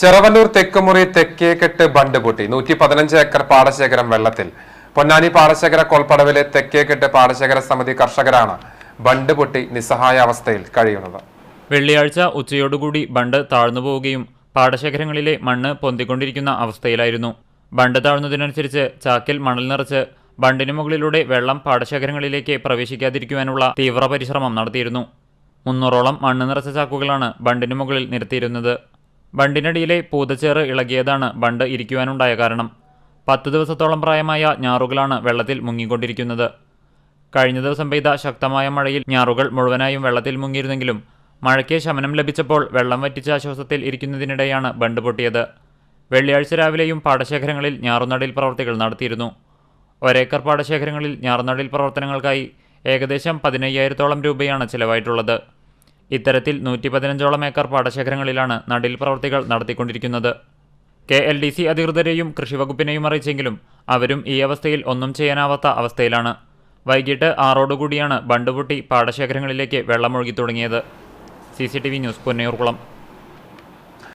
ചെറവല്ലൂർ തെക്കുമുറി തെക്കേക്കെട്ട് ബണ്ട് പൊട്ടി. നൂറ്റി പതിനഞ്ച് ഏക്കർ പാടശേഖരം വെള്ളത്തിൽ. പൊന്നാനി പാടശേഖര കോൾപ്പടവിലെ തെക്കേക്കെട്ട് പാടശേഖര സമിതി കർഷകരാണ് ബണ്ട് പൊട്ടി നിസ്സഹായ അവസ്ഥയിൽ കഴിയുന്നത്. വെള്ളിയാഴ്ച ഉച്ചയോടുകൂടി ബണ്ട് താഴ്ന്നു പോവുകയും പാടശേഖരങ്ങളിലെ മണ്ണ് പൊന്തിക്കൊണ്ടിരിക്കുന്ന അവസ്ഥയിലായിരുന്നു. ബണ്ട് താഴ്ന്നതിനനുസരിച്ച് ചാക്കിൽ മണൽ നിറച്ച് ബണ്ടിന് മുകളിലൂടെ വെള്ളം പാടശേഖരങ്ങളിലേക്ക് പ്രവേശിക്കാതിരിക്കുവാനുള്ള തീവ്ര പരിശ്രമം നടത്തിയിരുന്നു. മുന്നൂറോളം മണ്ണ് നിറച്ച ചാക്കുകളാണ് ബണ്ടിന് മുകളിൽ നിരത്തിയിരുന്നത്. ബണ്ടിനടിയിലെ പൂതച്ചേറ് ഇളകിയതാണ് ബണ്ട് ഇരിക്കുവാനുണ്ടായ കാരണം. പത്ത് ദിവസത്തോളം പ്രായമായ ഞാറുകളാണ് വെള്ളത്തിൽ മുങ്ങിക്കൊണ്ടിരിക്കുന്നത്. കഴിഞ്ഞ ദിവസം പെയ്ത ശക്തമായ മഴയിൽ ഞാറുകൾ മുഴുവനായും വെള്ളത്തിൽ മുങ്ങിയിരുന്നെങ്കിലും മഴയ്ക്ക് ശമനം ലഭിച്ചപ്പോൾ വെള്ളം വറ്റിച്ച ആശ്വാസത്തിൽ ഇരിക്കുന്നതിനിടെയാണ് ബണ്ട് പൊട്ടിയത്. വെള്ളിയാഴ്ച രാവിലെയും പാടശേഖരങ്ങളിൽ ഞാറുനടിൽ പ്രവർത്തികൾ നടത്തിയിരുന്നു. ഒരേക്കർ പാടശേഖരങ്ങളിൽ ഞാറുനടിൽ പ്രവർത്തനങ്ങൾക്കായി ഏകദേശം പതിനയ്യായിരത്തോളം രൂപയാണ് ചിലവായിട്ടുള്ളത്. ഇത്തരത്തിൽ നൂറ്റി പതിനഞ്ചോളം ഏക്കർ പാടശേഖരങ്ങളിലാണ് നടിൽ പ്രവർത്തികൾ നടത്തിക്കൊണ്ടിരിക്കുന്നത്. കെ എൽ ഡി സി അധികൃതരെയും കൃഷിവകുപ്പിനെയും അറിയിച്ചെങ്കിലും അവരും ഈ അവസ്ഥയിൽ ഒന്നും ചെയ്യാനാവാത്ത അവസ്ഥയിലാണ്. വൈകിട്ട് ആറോടുകൂടിയാണ് ബണ്ടുപൊട്ടി പാടശേഖരങ്ങളിലേക്ക് വെള്ളമൊഴുകി തുടങ്ങിയത്. C C T V news Ponnayurkulam.